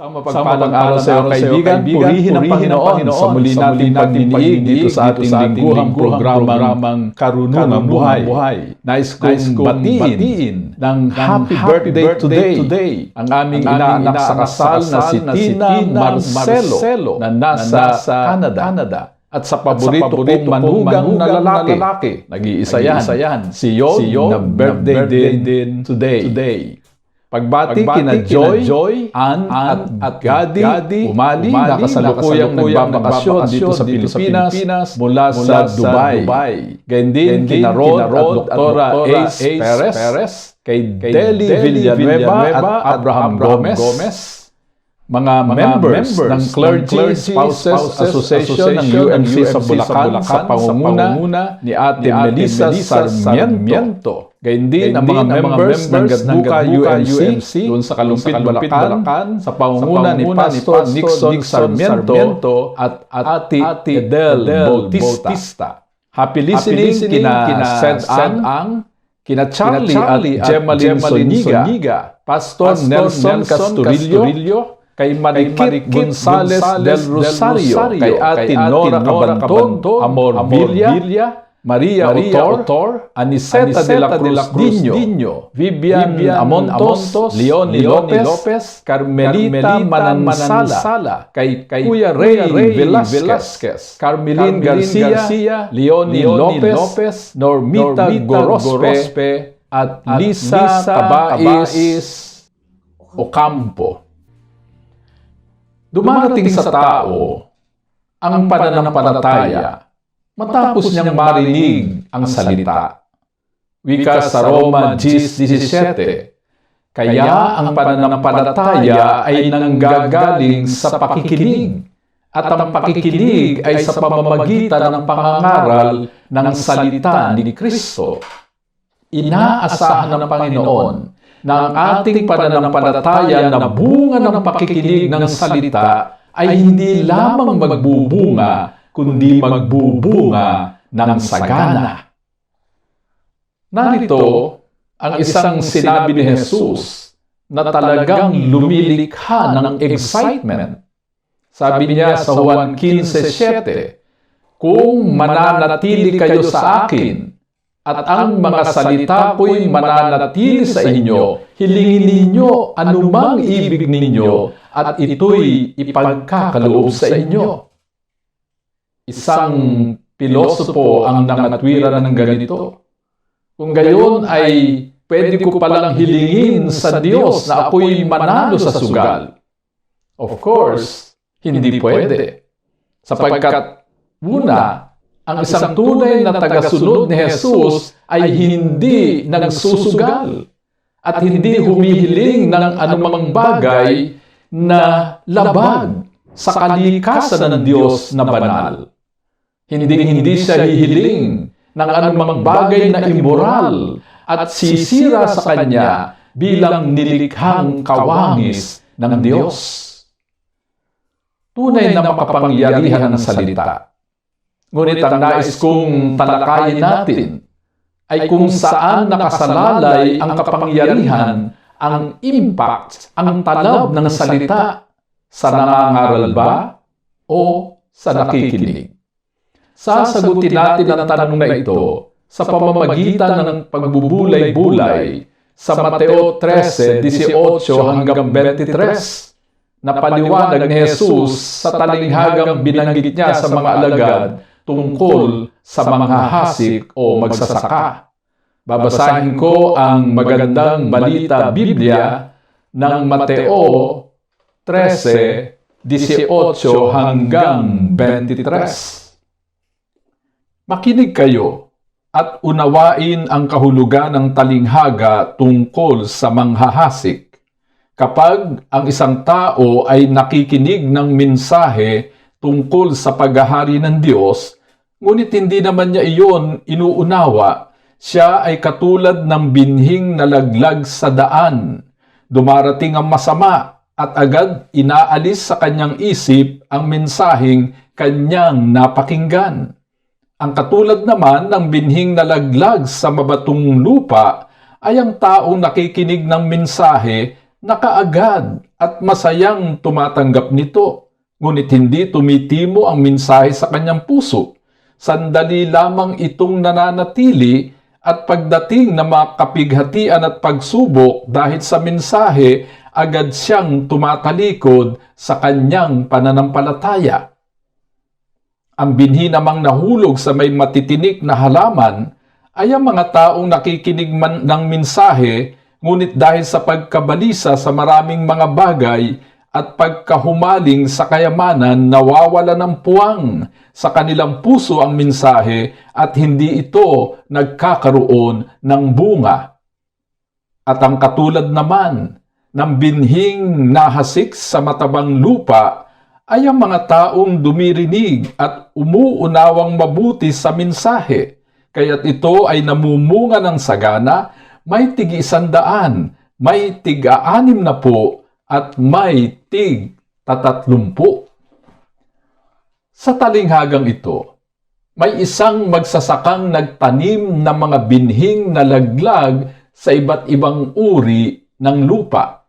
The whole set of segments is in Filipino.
Sa mapagpalang araw sa iyo, kaibigan, purihin ang Panginoon sa muli natin pagdiniig dito sa ating lingguhang programang Karunungang Buhay. Nais kong batiin ng happy birthday today. ang aming inaanak sa kasal na si Tina Marcelo na nasa Canada. At sa paborito, kong manugang na lalaki, nag-iisa yan, si Yon, na birthday, din today. Pagbati, kina Joy, Joy Ann, at, at Gadi, Umali, na kasalukuyang nagbabakasyon dito sa Pilipinas, mula, sa Dubai. Ganyan din kina Rod at Doktora Ace Perez, kay Deli Villanueva at Abraham Gomez, mga, members, ng Clergy, Spouses, Association, ng UMC, sa Bulacan, sa pangunguna ni Ate, Melissa, Sarmiento. Gayun din ang mga members, ng Gadbuka UMC, doon sa Kalumpit, Bulacan, sa pangunguna ni Pastor Nixon, Sarmiento at, Ate, Edel Bautista. Happy listening, kina, kina Sed Ang, kina Charlie, at Gemaline Soniga, Pastor, Nelson Casturillo, kay Marikit Gonzales del Rosario, kay Ate Nora Cabanton, Amor Villa, Maria Otor, Aniseta de la Cruz Dino, Vivian Amontos, Leonie Lopez, Carmelita Manansala, kay Kuya Ray Velasquez, Carmelin Garcia, Leonie Lopez, Normita Gorospe, at Lisa Tabais Ocampo. Dumarating sa tao ang pananampalataya matapos niyang marinig ang salita. Wika sa Roma 10.17 Kaya ang pananampalataya ay nanggagaling sa pakikinig at ang pakikinig ay sa pamamagitan ng pangangaral ng salita ni Kristo. Inaasahan ng Panginoon na ang ating pananampalataya na bunga ng pakikinig ng salita ay hindi lamang magbubunga, kundi magbubunga ng sagana. Narito ang isang sinabi ni Jesus na talagang lumilikha ng excitement. Sabi niya sa Juan 15.7, Kung mananatili kayo sa akin, at ang mga salita ko'y mananatili sa inyo, hilingin ninyo anumang ibig ninyo, at ito'y ipagkakaloob sa inyo. Isang pilosopo ang nangatwiran ng ganito. Kung gayon ay pwede ko palang hilingin sa Diyos na ako'y manalo sa sugal. Of course, hindi pwede. Sapagkat, una, ang isang tunay na tagasunod ni Jesus ay hindi nagsusugal at hindi humihiling ng anumang bagay na labag sa kalikasan ng Diyos na banal. Hindi hindi siya hihiling ng anumang bagay na immoral at sisira sa Kanya bilang nilikhang kawangis ng Diyos. Tunay na makapangyarihan ng salita. Ngunit ang nais kong talakayin natin ay kung saan nakasalalay ang kapangyarihan, ang impact, ang talab ng salita sa nangangaral ba o sa nakikinig. Sasagutin natin ang tanong na ito sa pamamagitan ng pagbubulay-bulay sa Mateo 13, 18 hanggang 23 na paliwanag ni Jesus sa talinghagang binanggit niya sa mga alagad tungkol sa mga hasik o magsasaka. Babasahin ko ang magandang balita Biblia ng Mateo 13, 18 hanggang 23. Makinig kayo at unawain ang kahulugan ng talinghaga tungkol sa manghahasik Kapag ang isang tao ay nakikinig ng mensahe tungkol sa paghahari ng Diyos, ngunit hindi naman niya iyon inuunawa, siya ay katulad ng binhing nalaglag sa daan. Dumarating ang masama at agad inaalis sa kanyang isip ang mensaheng kanyang napakinggan. Ang katulad naman ng binhing nalaglag sa mabatong lupa ay ang taong nakikinig ng mensahe na kaagad at masayang tumatanggap nito. Ngunit hindi tumitimo ang mensahe sa kanyang puso. Sandali lamang itong nananatili at pagdating na makapighatian at pagsubok dahil sa mensahe, agad siyang tumatalikod sa kanyang pananampalataya ang binhi namang nahulog sa may matitinik na halaman ay ang mga taong nakikinig man ng mensahe ngunit dahil sa pagkabalisa sa maraming mga bagay at pagkahumaling sa kayamanan nawawala ng puwang sa kanilang puso ang mensahe at hindi ito nagkakaroon ng bunga. At ang katulad naman ng binhing nahasik sa matabang lupa ay ang mga taong dumirinig at umuunawang mabuti sa mensahe, kaya't ito ay namumunga ng sagana, may tig isandaan, may tig aanim na po, at may tig tatatlumpu. Sa talinghagang ito, may isang magsasakang nagtanim ng mga binhing nalaglag sa iba't ibang uri ng lupa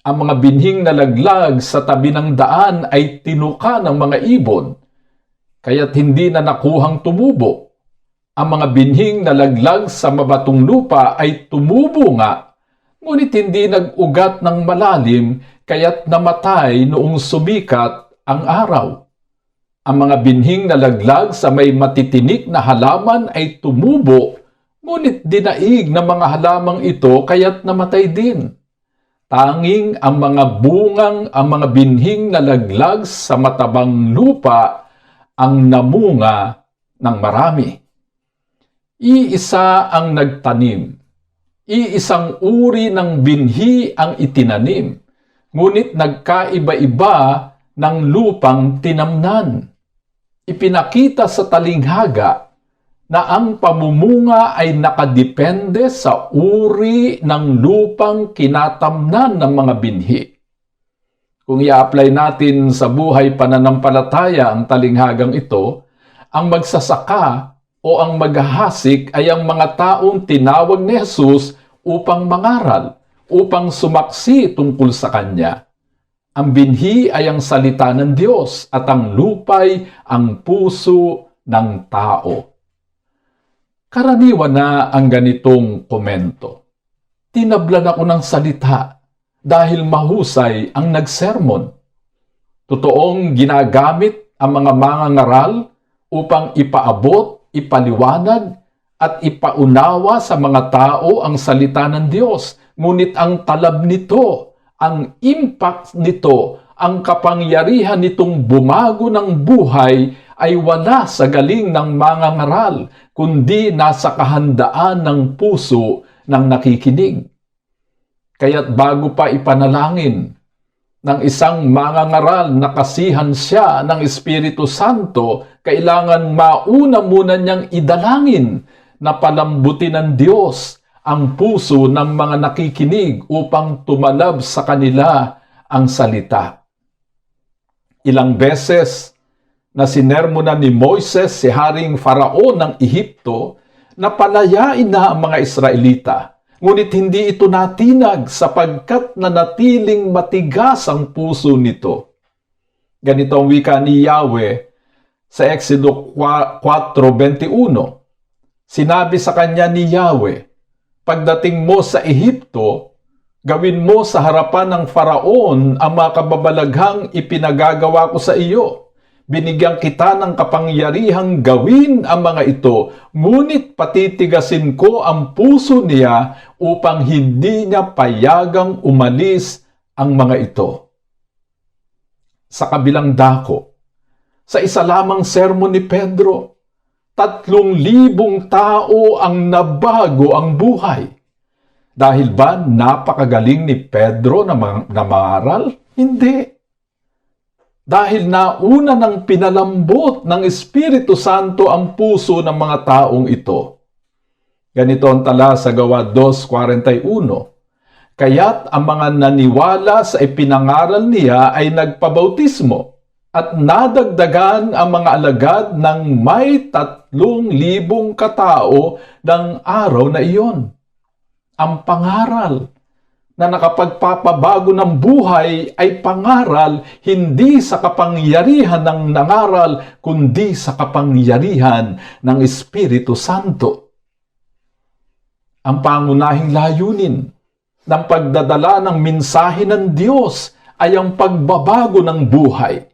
ang mga binhing nalaglag sa tabi ng daan ay tinuka ng mga ibon, kaya't hindi na nakuhang tumubo. Ang mga binhing nalaglag sa mabatong lupa ay tumubo nga, ngunit hindi nag-ugat ng malalim kaya't namatay noong sumikat ang araw. Ang mga binhing nalaglag sa may matitinik na halaman ay tumubo, ngunit dinaig ng mga halamang ito kaya't namatay din. Tanging ang mga bungang, ang mga binhing nalaglag sa matabang lupa ang namunga ng marami. Iisa ang nagtanim. Iisang uri ng binhi ang itinanim. Ngunit nagkaiba-iba ng lupang tinamnan. Ipinakita sa talinghaga na ang pamumunga ay nakadepende sa uri ng lupang kinatamnan ng mga binhi. Kung i-apply natin sa buhay pananampalataya ang talinghagang ito, ang magsasaka o ang maghahasik ay ang mga taong tinawag ni Jesus upang mangaral, upang sumaksi tungkol sa Kanya. Ang binhi ay ang salita ng Diyos at ang lupay ang puso ng tao. Karaniwan na ang ganitong komento. Tinablan ako ng salita dahil mahusay ang nagsermon. Totoong ginagamit ang mga mangangaral upang ipaabot, ipaliwanag, at ipaunawa sa mga tao ang salita ng Diyos. Ngunit ang talab nito, ang impact nito, ang kapangyarihan nitong bumago ng buhay ay wala sa galing ng mga ngaral, kundi nasa kahandaan ng puso ng nakikinig. Kaya't bago pa ipanalangin ng isang mga ngaral na kasihan siya ng Espiritu Santo, kailangan mauna muna niyang idalangin na palambutin ng Diyos ang puso ng mga nakikinig upang tumalab sa kanila ang salita. Ilang beses na sinermonan ni Moises si Haring Faraon ng Ehipto na palayain na ang mga Israelita. Ngunit hindi ito natinag sapagkat nanatiling matigas ang puso nito. Ganito ang wika ni Yahweh sa Exodo 4.21. Sinabi sa kanya ni Yahweh, Pagdating mo sa Ehipto, gawin mo sa harapan ng Faraon ang mga kababalaghang ipinagagawa ko sa iyo binigyan kita ng kapangyarihang gawin ang mga ito, ngunit patitigasin ko ang puso niya upang hindi niya payagang umalis ang mga ito. Sa kabilang dako, sa isa lamang sermon ni Pedro, tatlong libong tao ang nabago ang buhay. Dahil ba napakagaling ni Pedro na, ma- na mangaral? Hindi. Dahil nauna ng pinalambot ng Espiritu Santo ang puso ng mga taong ito. Ganito ang tala sa gawa 2.41. Kaya't ang mga naniwala sa ipinangaral niya ay nagpabautismo at nadagdagan ang mga alagad ng may tatlong libong katao ng araw na iyon. Ang pangaral na nakapagpapabago ng buhay ay pangaral hindi sa kapangyarihan ng nangaral kundi sa kapangyarihan ng Espiritu Santo. Ang pangunahing layunin ng pagdadala ng mensahe ng Diyos ay ang pagbabago ng buhay.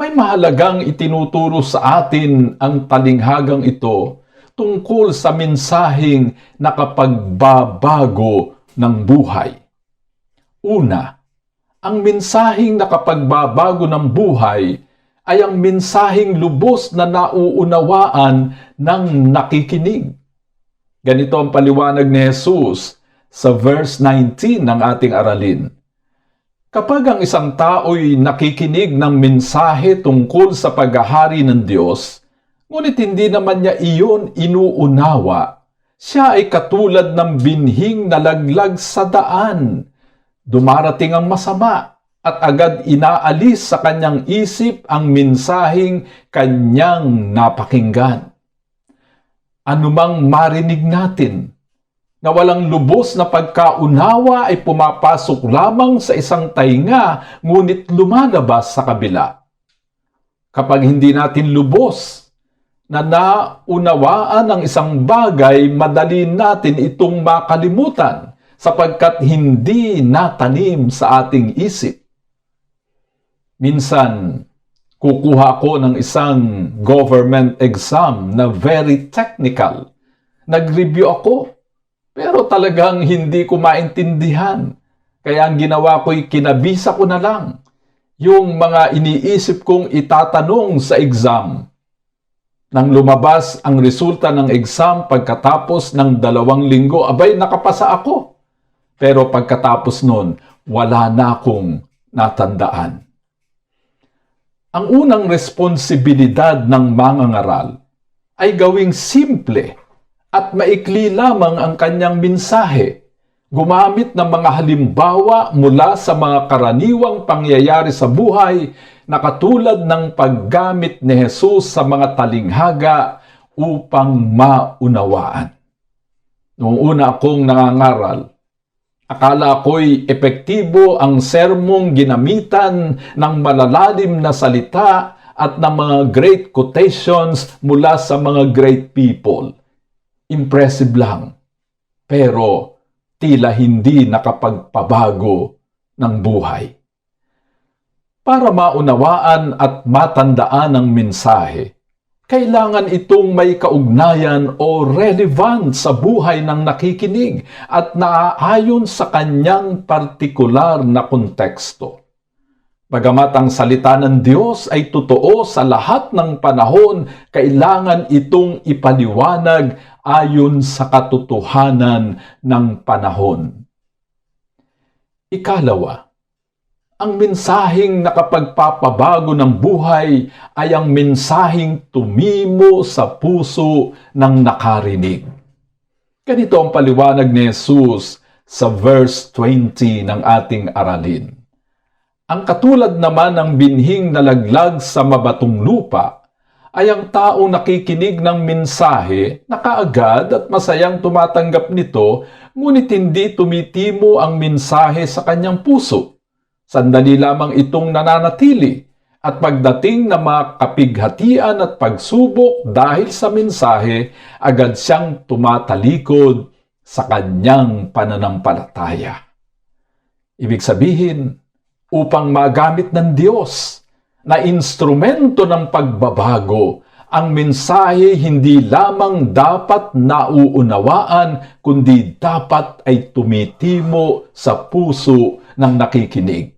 May mahalagang itinuturo sa atin ang talinghagang ito tungkol sa mensaheng nakapagbabago ng buhay. Una, ang mensaheng nakapagbabago ng buhay ay ang mensaheng lubos na nauunawaan ng nakikinig. Ganito ang paliwanag ni Jesus sa verse 19 ng ating aralin. Kapag ang isang tao'y nakikinig ng mensahe tungkol sa paghahari ng Diyos, ngunit hindi naman niya iyon inuunawa, siya ay katulad ng binhing nalaglag sa daan. Dumarating ang masama at agad inaalis sa kanyang isip ang mensaheng kanyang napakinggan. Anumang marinig natin, na walang lubos na pagkaunawa ay pumapasok lamang sa isang tainga ngunit lumalabas sa kabila. Kapag hindi natin lubos na naunawaan ang isang bagay, madali natin itong makalimutan sapagkat hindi natanim sa ating isip. Minsan, kukuha ko ng isang government exam na very technical. Nag-review ako pero talagang hindi ko maintindihan. Kaya ang ginawa ko'y kinabisa ko na lang yung mga iniisip kong itatanong sa exam. Nang lumabas ang resulta ng exam pagkatapos ng dalawang linggo, abay nakapasa ako. Pero pagkatapos nun, wala na akong natandaan. Ang unang responsibilidad ng mangangaral ay gawing simple at maikli lamang ang kanyang mensahe. Gumamit ng mga halimbawa mula sa mga karaniwang pangyayari sa buhay na katulad ng paggamit ni Jesus sa mga talinghaga upang maunawaan. Noong una akong nangangaral, akala ko'y epektibo ang sermong ginamitan ng malalalim na salita at ng mga great quotations mula sa mga great people impressive lang. Pero tila hindi nakapagpabago ng buhay. Para maunawaan at matandaan ang mensahe, kailangan itong may kaugnayan o relevant sa buhay ng nakikinig at naaayon sa kanyang partikular na konteksto. Bagamat ang salita ng Diyos ay totoo sa lahat ng panahon, kailangan itong ipaliwanag ayon sa katotohanan ng panahon. Ikalawa, ang mensaheng nakapagpapabago ng buhay ay ang mensaheng tumimo sa puso ng nakarinig. Ganito ang paliwanag ni Jesus sa verse 20 ng ating aralin. Ang katulad naman ng binhing nalaglag sa mabatong lupa ay ang taong nakikinig ng mensahe na kaagad at masayang tumatanggap nito ngunit hindi tumitimo ang mensahe sa kanyang puso. Sandali lamang itong nananatili at pagdating na makapighatian at pagsubok dahil sa mensahe, agad siyang tumatalikod sa kanyang pananampalataya. Ibig sabihin, upang magamit ng Diyos na instrumento ng pagbabago, ang mensahe hindi lamang dapat nauunawaan, kundi dapat ay tumitimo sa puso ng nakikinig.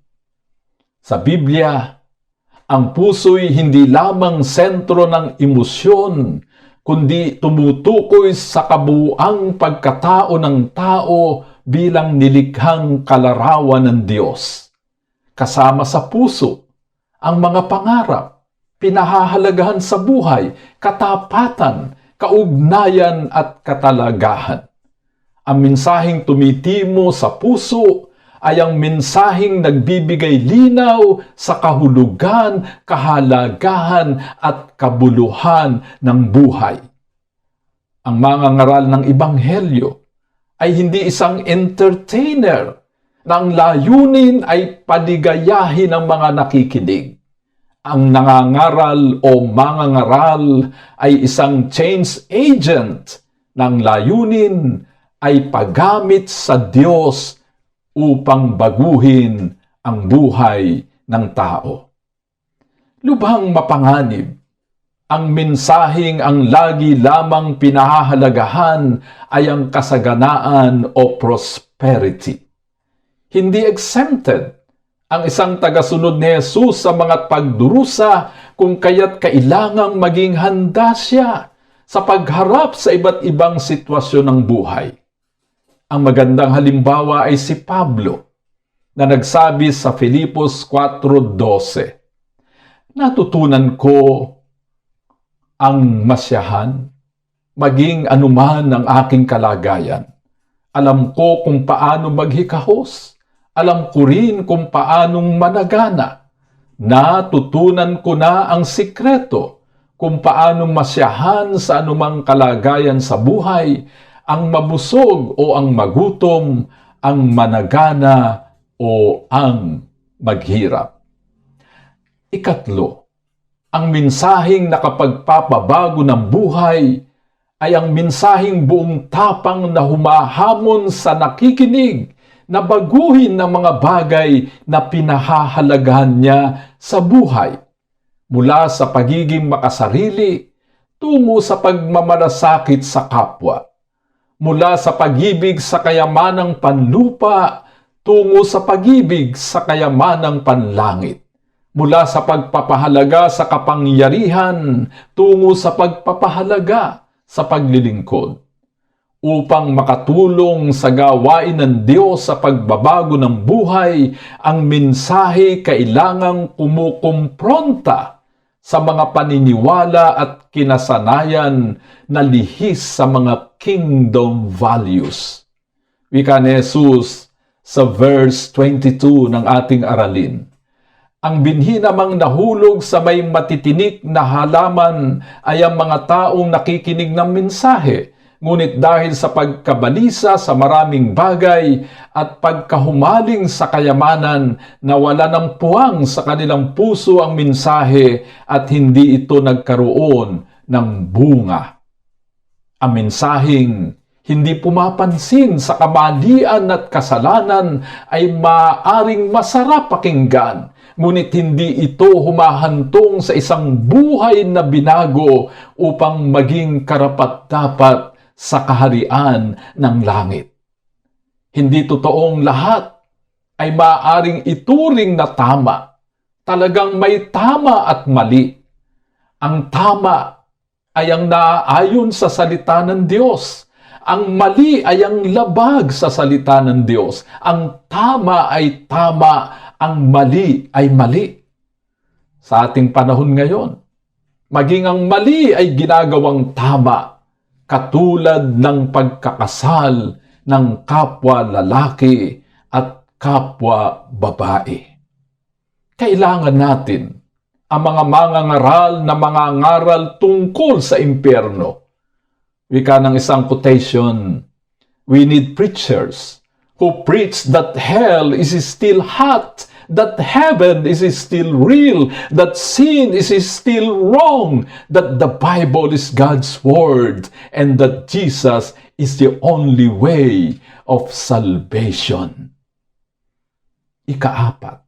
Sa Biblia, ang puso'y hindi lamang sentro ng emosyon, kundi tumutukoy sa kabuang pagkatao ng tao bilang nilikhang kalarawan ng Diyos. Kasama sa puso, ang mga pangarap, pinahahalagahan sa buhay, katapatan, kaugnayan at katalagahan. Ang mensaheng tumitimo sa puso ay ang mensaheng nagbibigay linaw sa kahulugan, kahalagahan at kabuluhan ng buhay. Ang mga ngaral ng Ibanghelyo ay hindi isang entertainer ang layunin ay paligayahin ang mga nakikinig. Ang nangangaral o mangangaral ay isang change agent ng layunin ay paggamit sa Diyos upang baguhin ang buhay ng tao. Lubhang mapanganib ang mensaheng ang lagi lamang pinahahalagahan ay ang kasaganaan o prosperity. Hindi exempted ang isang tagasunod ni Jesus sa mga pagdurusa kung kaya't kailangang maging handa siya sa pagharap sa iba't ibang sitwasyon ng buhay. Ang magandang halimbawa ay si Pablo na nagsabi sa Filipos 4.12, Natutunan ko ang masyahan, maging anuman ang aking kalagayan. Alam ko kung paano maghikahos. Alam ko rin kung paanong managana. Natutunan ko na ang sikreto kung paano masyahan sa anumang kalagayan sa buhay, ang mabusog o ang magutom, ang managana o ang maghirap. Ikatlo, ang mensaheng nakapagpapabago ng buhay ay ang mensaheng buong tapang na humahamon sa nakikinig na baguhin ng mga bagay na pinahahalagahan niya sa buhay. Mula sa pagiging makasarili tungo sa pagmamalasakit sa kapwa. Mula sa pagibig sa kayamanang panlupa tungo sa pagibig sa kayamanang panlangit mula sa pagpapahalaga sa kapangyarihan tungo sa pagpapahalaga sa paglilingkod upang makatulong sa gawain ng Diyos sa pagbabago ng buhay, ang mensahe kailangang kumukumpronta sa mga paniniwala at kinasanayan na lihis sa mga kingdom values. Wika ni Jesus sa verse 22 ng ating aralin ang binhi namang nahulog sa may matitinik na halaman ay ang mga taong nakikinig ng mensahe, ngunit dahil sa pagkabalisa sa maraming bagay at pagkahumaling sa kayamanan, nawala ng puwang sa kanilang puso ang mensahe at hindi ito nagkaroon ng bunga. Ang mensaheng hindi pumapansin sa kamalian at kasalanan ay maaring masarap pakinggan ngunit hindi ito humahantong sa isang buhay na binago upang maging karapat-dapat sa kaharian ng langit. Hindi totoong lahat ay maaaring ituring na tama. Talagang may tama at mali. Ang tama ay ang naaayon sa salita ng Diyos. Ang mali ay ang labag sa salita ng Diyos. Ang tama ay tama ang mali ay mali. Sa ating panahon ngayon, maging ang mali ay ginagawang tama, katulad ng pagkakasal ng kapwa lalaki at kapwa babae. Kailangan natin ang mga mangangaral na mga ngaral tungkol sa impyerno. Wika ng isang quotation, We need preachers who preach that hell is still hot, that heaven is still real, that sin is still wrong, that the Bible is God's Word, and that Jesus is the only way of salvation. Ikaapat,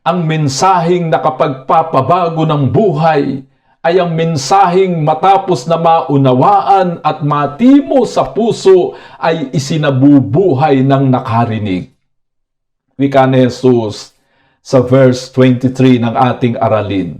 ang mensaheng nakapagpapabago ng buhay ay ang mensaheng matapos na maunawaan at matimo sa puso ay isinabubuhay ng nakarinig. Wika ni Jesus sa verse 23 ng ating aralin.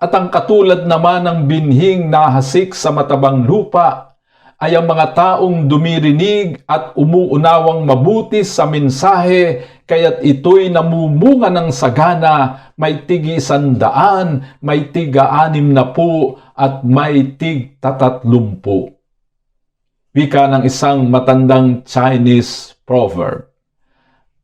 At ang katulad naman ng binhing nahasik sa matabang lupa ay ang mga taong dumirinig at umuunawang mabuti sa mensahe kaya't ito'y namumunga ng sagana, may tigi sandaan, may tiga anim na po, at may tig tatatlumpu. Wika ng isang matandang Chinese proverb.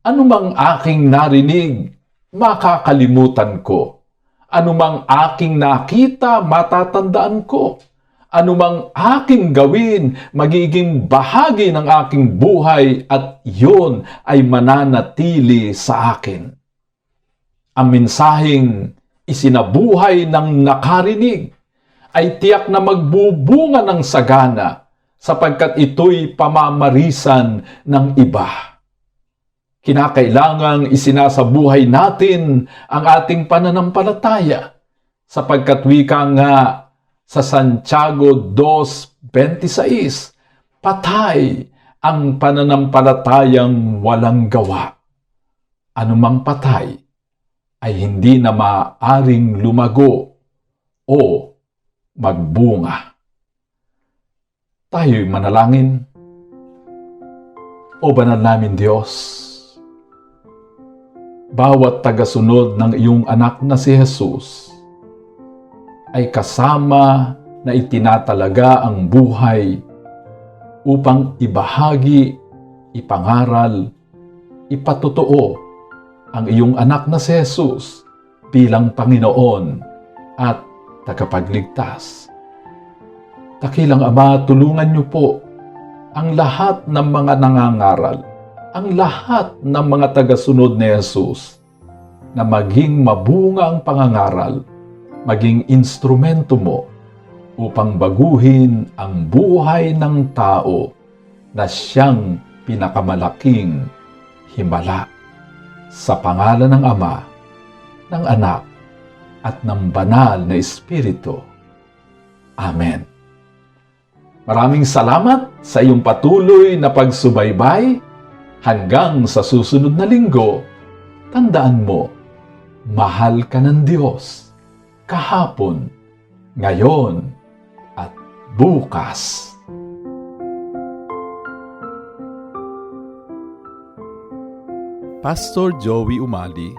Ano mang aking narinig, makakalimutan ko. Ano mang aking nakita, matatandaan ko. Ano mang aking gawin, magiging bahagi ng aking buhay at yun ay mananatili sa akin. Ang mensaheng isinabuhay ng nakarinig ay tiyak na magbubunga ng sagana sapagkat ito'y pamamarisan ng iba. Kinakailangang isinasabuhay natin ang ating pananampalataya sapagkat wika nga sa Santiago 2.26, patay ang pananampalatayang walang gawa. Anumang patay ay hindi na maaring lumago o magbunga. Tayo'y manalangin. O banal namin Diyos, bawat tagasunod ng iyong anak na si Jesus ay kasama na itinatalaga ang buhay upang ibahagi, ipangaral, ipatotoo ang iyong anak na si Jesus bilang Panginoon at tagapagligtas. Takilang Ama, tulungan niyo po ang lahat ng mga nangangaral, ang lahat ng mga tagasunod ni Jesus na maging mabunga ang pangangaral, maging instrumento mo upang baguhin ang buhay ng tao na siyang pinakamalaking himala sa pangalan ng Ama, ng Anak, at ng Banal na Espiritu. Amen. Maraming salamat sa iyong patuloy na pagsubaybay. Hanggang sa susunod na linggo, tandaan mo, mahal ka ng Diyos kahapon, ngayon, at bukas. Pastor Joey Umali,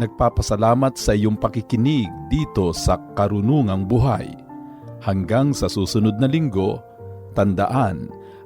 nagpapasalamat sa iyong pakikinig dito sa Karunungang Buhay. Hanggang sa susunod na linggo, tandaan,